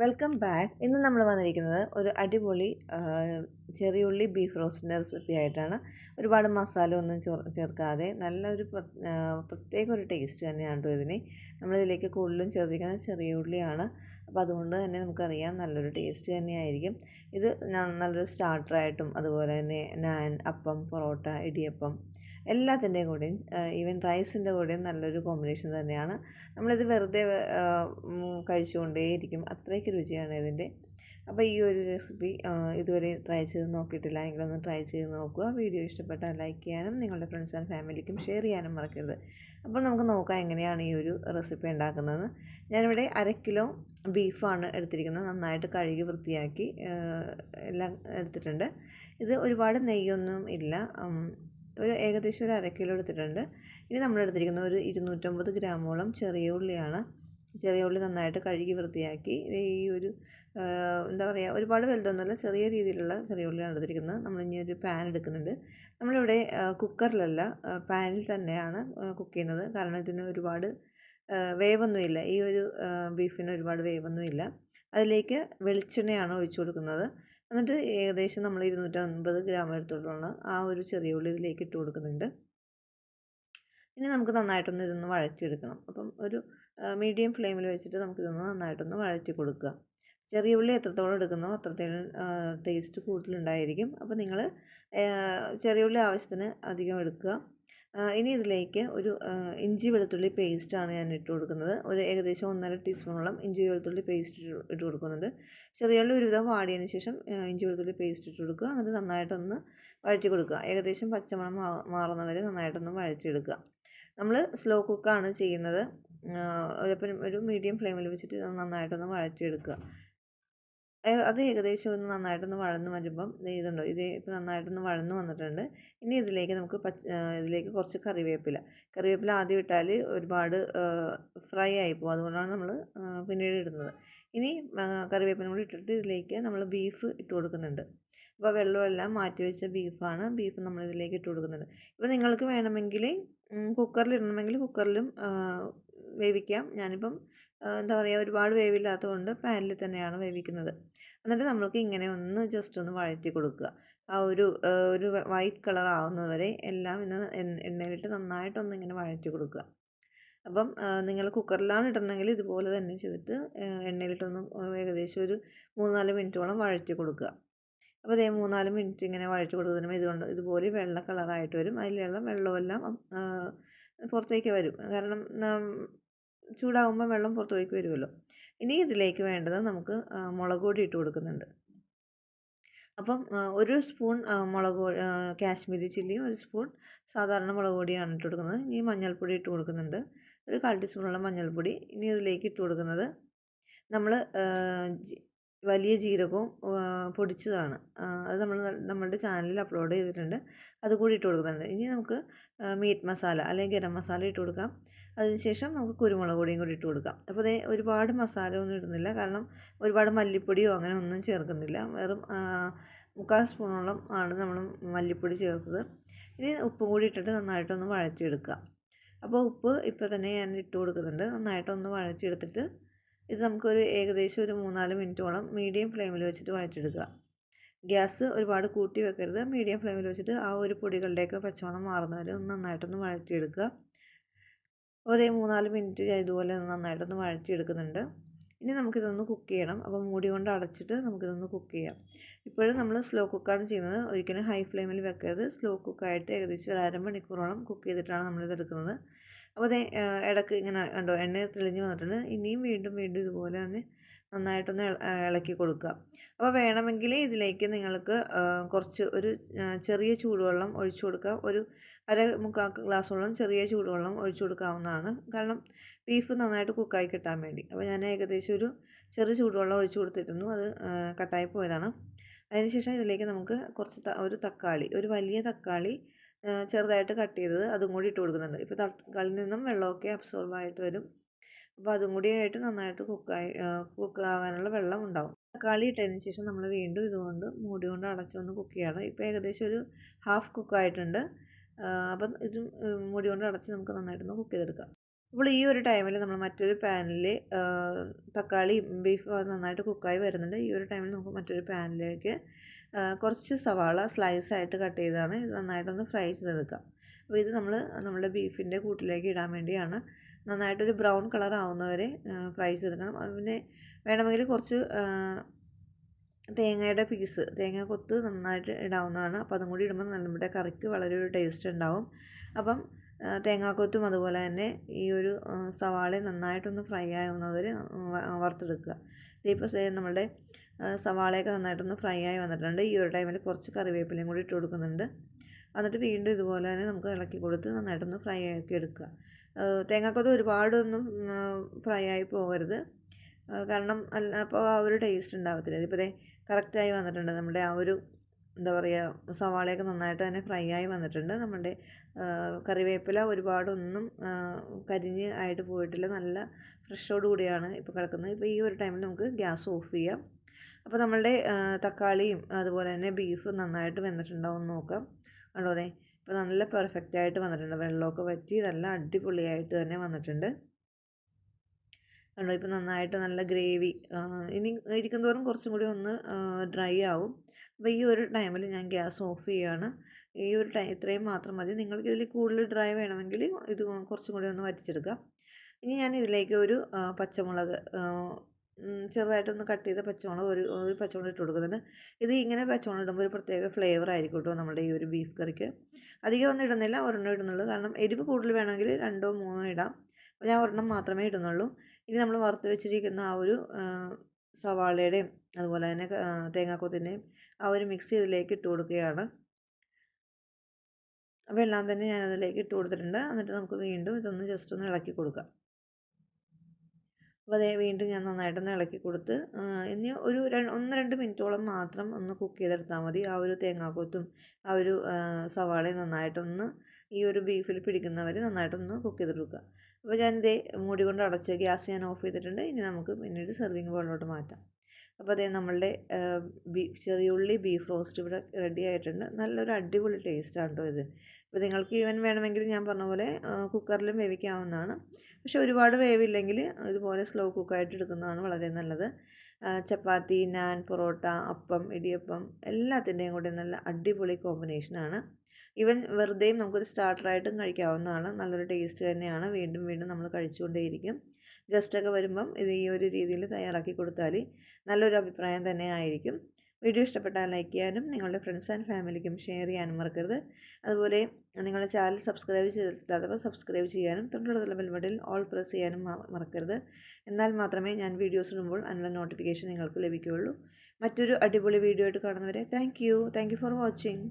Welcome back. ഇന്ന് നമ്മൾ വന്നിരിക്കുന്നത് ഒരു അടിപൊളി ചെറിയുള്ളി ബീഫ് റോസ്റ്റിന്റെ റെസിപ്പി ആയിട്ടാണ്. ഒരുപാട് മസാല ഒന്നും ചേർക്കാതെ നല്ലൊരു പ്രത്യേക ഒരു ടേസ്റ്റ് തന്നെയാണ് കേട്ടോ ഇതിന്. നമ്മളിതിലേക്ക് കൂടുതലും ചേർത്തിരിക്കുന്നത് ചെറിയ ഉള്ളിയാണ്. അപ്പോൾ അതുകൊണ്ട് തന്നെ നമുക്കറിയാം നല്ലൊരു ടേസ്റ്റ് തന്നെയായിരിക്കും. ഇത് നല്ലൊരു സ്റ്റാർട്ടറായിട്ടും അതുപോലെ തന്നെ നാൻ അപ്പം പൊറോട്ട ഇടിയപ്പം എല്ലാത്തിന്റെയും കൂടെയും ഈവൻ റൈസിന്റെ കൂടെയും നല്ലൊരു കോമ്പിനേഷൻ തന്നെയാണ്. നമ്മളിത് വെറുതെ കഴിച്ചുകൊണ്ടേയിരിക്കും. അത്രയ്ക്ക് രുചിയാണ് ഇതിന്റെ. അപ്പോൾ ഈ ഒരു റെസിപ്പി ഇതുവരെ ട്രൈ ചെയ്ത് നോക്കിയിട്ടില്ല എങ്കിലൊന്ന് ട്രൈ ചെയ്ത് നോക്കുക. വീഡിയോ ഇഷ്ടപ്പെട്ടാൽ ലൈക്ക് ചെയ്യാനും നിങ്ങളുടെ ഫ്രണ്ട്സ് ആൻഡ് ഫാമിലിക്കും ഷെയർ ചെയ്യാനും മറക്കരുത്. അപ്പോൾ നമുക്ക് നോക്കാം എങ്ങനെയാണ് ഈ ഒരു റെസിപ്പി ഉണ്ടാക്കുന്നത്. ഞാനിവിടെ അര കിലോ ബീഫാണ് എടുത്തിരിക്കുന്നത്. നന്നായിട്ട് കഴുകി വൃത്തിയാക്കി എല്ലാം എടുത്തിട്ടുണ്ട്. ഇത് ഒരുപാട് നെയ്യൊന്നും ഇല്ല. ഒരു ഏകദേശം ഒരു അര കിലോ എടുത്തിട്ടുണ്ട്. ഇനി നമ്മൾ എടുത്തിരിക്കുന്നത് ഒരു ഇരുന്നൂറ്റമ്പത് ഗ്രാമോളം ചെറിയ ഉള്ളിയാണ്. ചെറിയ ഉള്ളി നന്നായിട്ട് കഴുകി വൃത്തിയാക്കി. ഈ ഒരു എന്താ പറയുക ഒരുപാട് വലുതൊന്നുമല്ല ചെറിയ രീതിയിലുള്ള ചെറിയ ഉള്ളിയാണ് എടുത്തിരിക്കുന്നത്. നമ്മളിനി ഒരു പാൻ എടുക്കുന്നുണ്ട്. നമ്മളിവിടെ കുക്കറിലല്ല പാനിൽ തന്നെയാണ് കുക്ക് ചെയ്യുന്നത്. കാരണം ഇതിന് ഒരുപാട് വേവൊന്നുമില്ല. ഈ ഒരു ബീഫിന് ഒരുപാട് വേവൊന്നുമില്ല. അതിലേക്ക് വെളിച്ചെണ്ണയാണ് ഒഴിച്ചു കൊടുക്കുന്നത്. എന്നിട്ട് ഏകദേശം നമ്മൾ ഇരുന്നൂറ്റമ്പത് ഗ്രാം എടുത്തോളാണ് ആ ഒരു ചെറിയ ഉള്ളി ഇതിലേക്ക് ഇട്ട് കൊടുക്കുന്നുണ്ട്. ഇനി നമുക്ക് നന്നായിട്ടൊന്ന് ഇതൊന്ന് വഴറ്റിയെടുക്കണം. അപ്പം ഒരു മീഡിയം ഫ്ലെയിമിൽ വെച്ചിട്ട് നമുക്കിതൊന്ന് നന്നായിട്ടൊന്ന് വഴറ്റി കൊടുക്കുക. ചെറിയ ഉള്ളി എത്രത്തോളം എടുക്കുന്നോ അത്രത്തോളം ടേസ്റ്റ് കൂടുതലുണ്ടായിരിക്കും അപ്പോൾ നിങ്ങൾ ചെറിയ ഉള്ളി ആവശ്യത്തിന് അധികം എടുക്കുക. ഇനി ഇതിലേക്ക് ഒരു ഇഞ്ചി വെളുത്തുള്ളി പേസ്റ്റാണ് ഞാൻ ഇട്ട് കൊടുക്കുന്നത്. ഒരു ഏകദേശം ഒന്നര ടീസ്പൂണോളം ഇഞ്ചി വെളുത്തുള്ളി പേസ്റ്റ് ഇട്ട് കൊടുക്കുന്നുണ്ട്. ചെറിയുള്ളി ഒരുവിധം വാടിയതിന് ശേഷം ഇഞ്ചി വെളുത്തുള്ളി പേസ്റ്റ് ഇട്ട് കൊടുക്കുക. എന്നിട്ട് നന്നായിട്ടൊന്ന് വഴറ്റി കൊടുക്കുക. ഏകദേശം പച്ചമണം മാറുന്നവരെ നന്നായിട്ടൊന്ന് വഴറ്റിയെടുക്കുക നമ്മൾ സ്ലോ കുക്കാണ് ചെയ്യുന്നത്. ഒരു മീഡിയം ഫ്ലെയിമിൽ വെച്ചിട്ട് നന്നായിട്ടൊന്ന് വഴറ്റിയെടുക്കുക. അത് ഏകദേശം ഒന്ന് നന്നായിട്ടൊന്ന് വഴന്ന് വരുമ്പം ഇതുണ്ടോ ഇത് ഇപ്പോൾ നന്നായിട്ടൊന്ന് വഴന്ന് വന്നിട്ടുണ്ട്. ഇനി ഇതിലേക്ക് നമുക്ക് പച്ച ഇതിലേക്ക് കുറച്ച് കറിവേപ്പില. കറിവേപ്പില ആദ്യം ഇട്ടാൽ ഒരുപാട് ഫ്രൈ ആയി പോകും. അതുകൊണ്ടാണ് നമ്മൾ പിന്നീട് ഇടുന്നത്. ഇനി കറിവേപ്പില കൂടി ഇട്ടിട്ട് ഇതിലേക്ക് നമ്മൾ ബീഫ് ഇട്ട് കൊടുക്കുന്നുണ്ട്. അപ്പോൾ വെള്ളമെല്ലാം മാറ്റി വെച്ച ബീഫാണ് ബീഫ് നമ്മൾ ഇതിലേക്ക് ഇട്ട് കൊടുക്കുന്നുണ്ട്. ഇപ്പോൾ നിങ്ങൾക്ക് വേണമെങ്കിൽ കുക്കറിൽ ഇടണമെങ്കിൽ കുക്കറിലും വേവിക്കാം. ഞാനിപ്പം എന്താ പറയുക ഒരുപാട് വേവില്ലാത്തതുകൊണ്ട് പാനിൽ തന്നെയാണ് വേവിക്കുന്നത്. എന്നിട്ട് നമ്മൾക്ക് ഇങ്ങനെ ഒന്ന് ജസ്റ്റ് ഒന്ന് വഴറ്റി കൊടുക്കുക. ആ ഒരു ഒരു വൈറ്റ് കളർ ആവുന്നത് വരെ എല്ലാം ഇന്ന് എണ്ണയിലിട്ട് നന്നായിട്ടൊന്ന് ഇങ്ങനെ വഴറ്റി കൊടുക്കുക. അപ്പം നിങ്ങൾ കുക്കറിലാണ് ഇടണമെങ്കിൽ ഇതുപോലെ തന്നെ ചെയ്തിട്ട് എണ്ണയിലിട്ടൊന്ന് ഏകദേശം ഒരു മൂന്നാൽ മിനിറ്റോളം വഴറ്റി കൊടുക്കുക. അപ്പോൾ അതേ മൂന്നാൽ മിനിറ്റ് ഇങ്ങനെ വഴറ്റി കൊടുക്കുന്നതിന് ഇതുകൊണ്ട് ഇതുപോലെ വെള്ള കളറായിട്ട് വരും. അതിലുള്ള വെള്ളമെല്ലാം പുറത്തേക്ക് വരും. കാരണം ചൂടാകുമ്പോൾ വെള്ളം പുറത്തേക്ക് വരുമല്ലോ. ഇനി ഇതിലേക്ക് വേണ്ടത് നമുക്ക് മുളക് പൊടി ഇട്ട് കൊടുക്കുന്നുണ്ട്. അപ്പം ഒരു സ്പൂൺ മുളക് കാശ്മീരി ചില്ലിയും ഒരു സ്പൂൺ സാധാരണ മുളക് പൊടിയാണ് ഇട്ട് കൊടുക്കുന്നത്. ഇനി മഞ്ഞൾപ്പൊടി ഇട്ട് കൊടുക്കുന്നുണ്ട്. ഒരു കാൽ ടീസ്പൂണുള്ള മഞ്ഞൾപ്പൊടി ഇനി ഇതിലേക്ക് ഇട്ട് കൊടുക്കുന്നത് നമ്മൾ വലിയ ജീരകവും പൊടിച്ചതാണ്. അത് നമ്മൾ നമ്മളുടെ ചാനലിൽ അപ്ലോഡ് ചെയ്തിട്ടുണ്ട്. അത് കൂടി ഇട്ട് കൊടുക്കുന്നുണ്ട്. ഇനി നമുക്ക് മീറ്റ് മസാല അല്ലെങ്കിൽ ഗരം മസാല ഇട്ട് കൊടുക്കാം. അതിനുശേഷം നമുക്ക് കുരുമുളക് പൊടിയും കൂടി ഇട്ട് കൊടുക്കാം. അപ്പോൾ അതേ ഒരുപാട് മസാല ഒന്നും ഇടുന്നില്ല. കാരണം ഒരുപാട് മല്ലിപ്പൊടിയോ അങ്ങനെ ഒന്നും ചേർക്കുന്നില്ല. വെറും മുക്കാൽ സ്പൂണോളം ആണ് നമ്മൾ മല്ലിപ്പൊടി ചേർത്തത്. ഇനി ഉപ്പും കൂടി ഇട്ടിട്ട് നന്നായിട്ടൊന്ന് വഴറ്റിയെടുക്കുക. അപ്പോൾ ഉപ്പ് ഇപ്പോൾ തന്നെ ഞാൻ ഇട്ട് കൊടുക്കുന്നുണ്ട്. നന്നായിട്ടൊന്ന് വഴറ്റിയെടുത്തിട്ട് ഇത് നമുക്കൊരു ഏകദേശം ഒരു മൂന്നാൽ മിനിറ്റോളം മീഡിയം ഫ്ലെയിമിൽ വെച്ചിട്ട് വഴറ്റിയെടുക്കുക. ഗ്യാസ് ഒരുപാട് കൂട്ടി വെക്കരുത്. മീഡിയം ഫ്ലെയിമിൽ വെച്ചിട്ട് ആ ഒരു പൊടികളുടെയൊക്കെ പച്ചമണം മാറുന്നവരെ ഒന്ന് നന്നായിട്ടൊന്ന് വഴറ്റിയെടുക്കുക. അപ്പോൾ മൂന്നാൽ മിനിറ്റ് ഇതുപോലെ നന്നായിട്ടൊന്ന് വഴറ്റിയെടുക്കുന്നുണ്ട്. ഇനി നമുക്കിതൊന്ന് കുക്ക് ചെയ്യണം. അപ്പോൾ മൂടി കൊണ്ട് അടച്ചിട്ട് നമുക്കിതൊന്ന് കുക്ക് ചെയ്യാം. ഇപ്പോഴും നമ്മൾ സ്ലോ കുക്കാണ് ചെയ്യുന്നത്. ഒരിക്കലും ഹൈ ഫ്ലെയിമിൽ വെക്കരുത്. സ്ലോ കുക്കായിട്ട് ഏകദേശം ഒരു അരമണിക്കൂറോളം കുക്ക് ചെയ്തിട്ടാണ് നമ്മളിത് എടുക്കുന്നത്. അപ്പോൾ അതേ ഇടയ്ക്ക് ഇങ്ങനെ കണ്ടോ എണ്ണ തെളിഞ്ഞ് വന്നിട്ടുണ്ട്. ഇനിയും വീണ്ടും വീണ്ടും ഇതുപോലെ തന്നെ നന്നായിട്ടൊന്ന് ഇളക്കി കൊടുക്കുക. അപ്പോൾ വേണമെങ്കിൽ ഇതിലേക്ക് നിങ്ങൾക്ക് കുറച്ച് ഒരു ചെറിയ ചൂടുവെള്ളം ഒഴിച്ചു കൊടുക്കുക ഒരു അര മുക്കാൽ ഗ്ലാസ് ഗ്ലാസ്സോളം ചെറിയ ചൂടുവെള്ളം ഒഴിച്ചു കൊടുക്കാവുന്നതാണ്. കാരണം ബീഫ് നന്നായിട്ട് കുക്കായി കിട്ടാൻ വേണ്ടി. അപ്പോൾ ഞാൻ ഏകദേശം ഒരു ചെറിയ ചൂടുവെള്ളം ഒഴിച്ചു കൊടുത്തിരുന്നു. അത് കട്ടായി പോയതാണ്. അതിനുശേഷം ഇതിലേക്ക് നമുക്ക് കുറച്ച് ഒരു തക്കാളി ഒരു വലിയ തക്കാളി ചെറുതായിട്ട് കട്ട് ചെയ്തത് അതും കൂടി ഇട്ട് കൊടുക്കുന്നുണ്ട്. ഇപ്പോൾ തക്കാളിയിൽ നിന്നും വെള്ളമൊക്കെ അബ്സോർബ് ആയിട്ട് വരും. അപ്പോൾ അതും കൂടി ആയിട്ട് നന്നായിട്ട് കുക്കായി കുക്കാകാനുള്ള വെള്ളം ഉണ്ടാവും തക്കാളി ഇട്ടതിന് ശേഷം നമ്മൾ വീണ്ടും ഇതുകൊണ്ട് മൂടി കൊണ്ട് അടച്ചൊന്ന് കുക്ക് ചെയ്യണം. ഇപ്പോൾ ഏകദേശം ഒരു ഹാഫ് കുക്കായിട്ടുണ്ട് അപ്പം ഇത് മൂടി കൊണ്ട് അടച്ച് നമുക്ക് നന്നായിട്ടൊന്ന് കുക്ക് ചെയ്തെടുക്കാം. അപ്പോൾ ഈ ഒരു ടൈമിൽ നമ്മൾ മറ്റൊരു പാനിൽ തക്കാളി ബീഫ് നന്നായിട്ട് കുക്കായി വരുന്നുണ്ട്. ഈ ഒരു ടൈമിൽ നമുക്ക് മറ്റൊരു പാനിലേക്ക് കുറച്ച് സവാള സ്ലൈസ് ആയിട്ട് കട്ട് ചെയ്താണ് ഇത് നന്നായിട്ടൊന്ന് ഫ്രൈ ചെയ്തെടുക്കാം. അപ്പോൾ ഇത് നമ്മൾ നമ്മുടെ ബീഫിന്റെ കൂട്ടിലേക്ക് ഇടാൻ വേണ്ടിയാണ് നന്നായിട്ടൊരു ബ്രൗൺ കളർ ആവുന്നവരെ ഫ്രൈ ചെയ്തെടുക്കണം പിന്നെ വേണമെങ്കിൽ കുറച്ച് തേങ്ങയുടെ പീസ് തേങ്ങ കൊത്ത് നന്നായിട്ട് ഇടാവുന്നതാണ്. അപ്പോൾ അതും കൂടി ഇടുമ്പോൾ നമ്മുടെ കറിക്ക് വളരെ ഒരു ടേസ്റ്റ് ഉണ്ടാവും. അപ്പം തേങ്ങാക്കൊത്തും അതുപോലെ തന്നെ ഈ ഒരു സവാള നന്നായിട്ടൊന്ന് ഫ്രൈ ആവുന്നവരെ വറുത്തെടുക്കുക. ഇപ്പോൾ നമ്മളുടെ സവാളയൊക്കെ നന്നായിട്ടൊന്ന് ഫ്രൈ ആയി വന്നിട്ടുണ്ട്. ഈ ഒരു ടൈമിൽ കുറച്ച് കറിവേപ്പിലയും കൂടി ഇട്ട് കൊടുക്കുന്നുണ്ട്. എന്നിട്ട് വീണ്ടും ഇതുപോലെ തന്നെ നമുക്ക് ഇളക്കി കൊടുത്ത് നന്നായിട്ടൊന്ന് ഫ്രൈ ആക്കി എടുക്കുക. തേങ്ങാക്കൊത്ത് ഒരുപാടൊന്നും ഫ്രൈ ആയി പോകരുത്. കാരണം അല്ല അപ്പോൾ ആ ഒരു ടേസ്റ്റ് ഉണ്ടാകത്തില്ല ഇതിപ്പോൾ കറക്റ്റായി വന്നിട്ടുണ്ട്. നമ്മുടെ ആ ഒരു എന്താ പറയുക സവാളയൊക്കെ നന്നായിട്ട് തന്നെ ഫ്രൈ ആയി വന്നിട്ടുണ്ട്. നമ്മുടെ കറിവേപ്പില ഒരുപാടൊന്നും കരിഞ്ഞ് ആയിട്ട് പോയിട്ടില്ല. നല്ല ഫ്രഷോട് കൂടിയാണ് ഇപ്പോൾ കിടക്കുന്നത്. ഇപ്പോൾ ഈ ഒരു ടൈമിൽ നമുക്ക് ഗ്യാസ് ഓഫ് ചെയ്യാം. അപ്പോൾ നമ്മളുടെ തക്കാളിയും അതുപോലെ തന്നെ ബീഫ് നന്നായിട്ട് വെന്തിട്ടുണ്ടാവും നോക്കാം. കണ്ടോ അതെ ഇപ്പോൾ നല്ല പെർഫെക്റ്റ് ആയിട്ട് വന്നിട്ടുണ്ട്. വെള്ളമൊക്കെ വറ്റി നല്ല അടിപൊളിയായിട്ട് തന്നെ വന്നിട്ടുണ്ട്. കണ്ടോ ഇപ്പോൾ നന്നായിട്ട് നല്ല ഗ്രേവി ഇനി ഇരിക്കും തോറും കുറച്ചും കൂടി ഒന്ന് ഡ്രൈ ആവും. അപ്പോൾ ഈ ഒരു ടൈമിൽ ഞാൻ ഗ്യാസ് ഓഫ് ചെയ്യുകയാണ് ഈ ഒരു ടൈം ഇത്രയും മാത്രം മതി. നിങ്ങൾക്ക് ഇതിൽ കൂടുതൽ ഡ്രൈ വേണമെങ്കിൽ ഇത് കുറച്ചും കൂടി ഒന്ന് വറ്റിച്ചെടുക്കാം. ഇനി ഞാൻ ഇതിലേക്ക് ഒരു പച്ചമുളക് ചെറുതായിട്ടൊന്ന് കട്ട് ചെയ്ത പച്ചമുളക് ഒരു ഒരു പച്ചമുളക് ഇട്ട് കൊടുക്കുന്നുണ്ട് ഇത് ഇങ്ങനെ പച്ചമുളക് ഇടുമ്പോൾ ഒരു പ്രത്യേക ഫ്ലേവർ ആയിരിക്കും കേട്ടോ നമ്മുടെ ഈ ഒരു ബീഫ് കറിക്ക്. അധികം ഒന്നും ഇടുന്നില്ല ഒരെണ്ണം ഇടുന്നുള്ളൂ. കാരണം എരിവ് കൂടുതൽ വേണമെങ്കിൽ രണ്ടോ മൂന്നോ ഇടാം. അപ്പോൾ ഞാൻ ഒരെണ്ണം മാത്രമേ ഇടുന്നുള്ളൂ. ഇനി നമ്മൾ വറുത്ത് വെച്ചിരിക്കുന്ന ആ ഒരു സവാളയുടെയും അതുപോലെ തന്നെ തേങ്ങാക്കൊത്തിന്റെയും ആ ഒരു മിക്സ് ഇതിലേക്ക് ഇട്ട് കൊടുക്കുകയാണ്. അപ്പോൾ എല്ലാം തന്നെ ഞാൻ അതിലേക്ക് ഇട്ട് കൊടുത്തിട്ടുണ്ട്. എന്നിട്ട് നമുക്ക് വീണ്ടും ഇതൊന്ന് ജസ്റ്റ് ഒന്ന് ഇളക്കി കൊടുക്കാം. അപ്പോൾ അതേ വീണ്ടും ഞാൻ നന്നായിട്ടൊന്ന് ഇളക്കി കൊടുത്ത് ഇനി ഒരു ഒന്ന് രണ്ട് മിനിറ്റോളം മാത്രം ഒന്ന് കുക്ക് ചെയ്തെടുത്താൽ മതി. ആ ഒരു തേങ്ങാക്കൊത്തും ആ ഒരു സവാളയും നന്നായിട്ടൊന്ന് ഈ ഒരു ബീഫിൽ പിടിക്കുന്നവർ നന്നായിട്ടൊന്ന് കുക്ക് ചെയ്തെടുക്കുക. അപ്പോൾ ഞാനിതേ മൂടി കൊണ്ട് അടച്ച് ഗ്യാസ് ഞാൻ ഓഫ് ചെയ്തിട്ടുണ്ട്. ഇനി നമുക്ക് പിന്നീട് സെർവിങ് ബോളിലോട്ട് മാറ്റാം. അപ്പോൾ അതേ നമ്മളുടെ ചെറിയ ചെറിയുള്ളി ബീഫ് റോസ്റ്റ് ഇവിടെ റെഡി ആയിട്ടുണ്ട്. നല്ലൊരു അടിപൊളി ടേസ്റ്റാണ് കേട്ടോ ഇത്. അപ്പോൾ നിങ്ങൾക്ക് ഈവൻ വേണമെങ്കിൽ ഞാൻ പറഞ്ഞ പോലെ കുക്കറിലും വേവിക്കാവുന്നതാണ്. പക്ഷേ ഒരുപാട് വേവില്ലെങ്കിൽ ഇതുപോലെ സ്ലോ കുക്കായിട്ട് എടുക്കുന്നതാണ് വളരെ നല്ലത്. ചപ്പാത്തി നാൻ പൊറോട്ട അപ്പം ഇടിയപ്പം എല്ലാത്തിന്റെയും കൂടി നല്ല അടിപൊളി കോമ്പിനേഷനാണ് ഈവൻ വെറുതെയും നമുക്കൊരു സ്റ്റാർട്ടറായിട്ടും കഴിക്കാവുന്നതാണ്. നല്ലൊരു ടേസ്റ്റ് തന്നെയാണ്. വീണ്ടും വീണ്ടും നമ്മൾ കഴിച്ചുകൊണ്ടേയിരിക്കും. ഗസ്റ്റൊക്കെ വരുമ്പം ഇത് ഈ ഒരു രീതിയിൽ തയ്യാറാക്കി കൊടുത്താൽ നല്ലൊരു അഭിപ്രായം തന്നെ ആയിരിക്കും. വീഡിയോ ഇഷ്ടപ്പെട്ടാൽ ലൈക്ക് ചെയ്യാനും നിങ്ങളുടെ ഫ്രണ്ട്സ് ആൻഡ് ഫാമിലിക്കും ഷെയർ ചെയ്യാനും മറക്കരുത്. അതുപോലെ നിങ്ങളുടെ ചാനൽ സബ്സ്ക്രൈബ് ചെയ്തിട്ടില്ലാത്തവർ സബ്സ്ക്രൈബ് ചെയ്യാനും തൊട്ടടുത്തുള്ള ബെൽബട്ടിൽ ഓൾ പ്രസ് ചെയ്യാനും മറക്കരുത്. എന്നാൽ മാത്രമേ ഞാൻ വീഡിയോസ് ഇടുമ്പോൾ അതിനുള്ള നോട്ടിഫിക്കേഷൻ നിങ്ങൾക്ക് ലഭിക്കുകയുള്ളൂ. മറ്റൊരു അടിപൊളി വീഡിയോ ആയിട്ട് കാണുന്നവരെ thank you thank you for watching